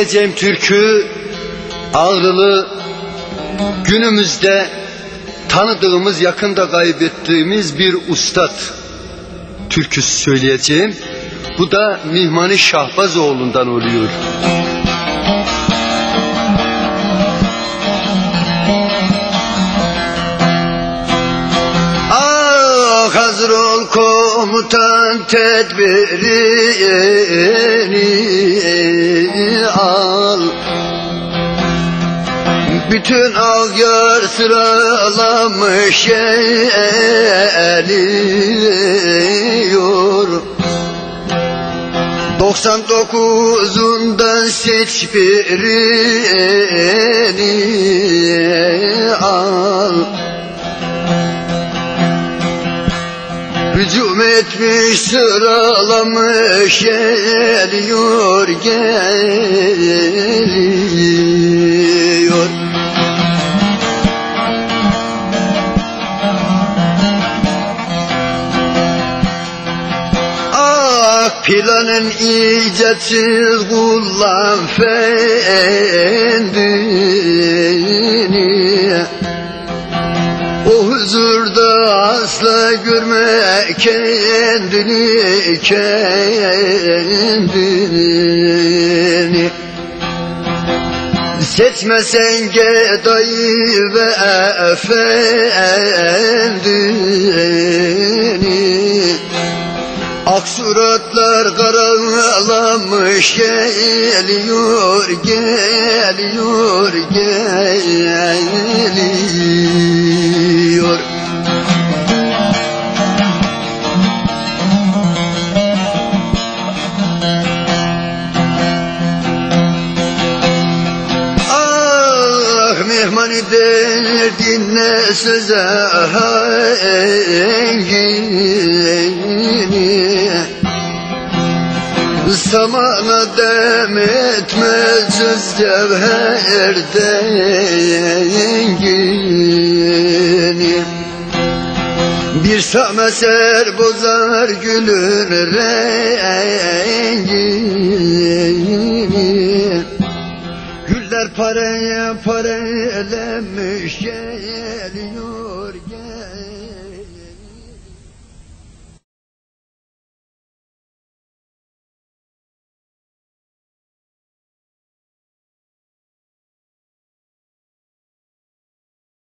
söyleyeceğim türkü Ağrılı günümüzde tanıdığımız, yakında kaybettiğimiz bir ustad türküsü söyleyeceğim. Bu da Mihmani Şahbazoğlu'ndan oluyor. Ah hazır ol komutan tedbirini bütün ağyar sıralamış eliyor 99'undan seç birini al. Hücum etmiş sıralamış geliyor geliyor planın icatsız kullan fendini. O huzurda asla görme kendini kendini. Seçmesen gedayı ve efendini. Ak suratlar karalamış geliyor geliyor geliyor. Ah mehmani derdinle söze engini Samana dem etmez söz cevher dengini Bir sameser bozar gülün rengini Güller paraya parelemiş geliyor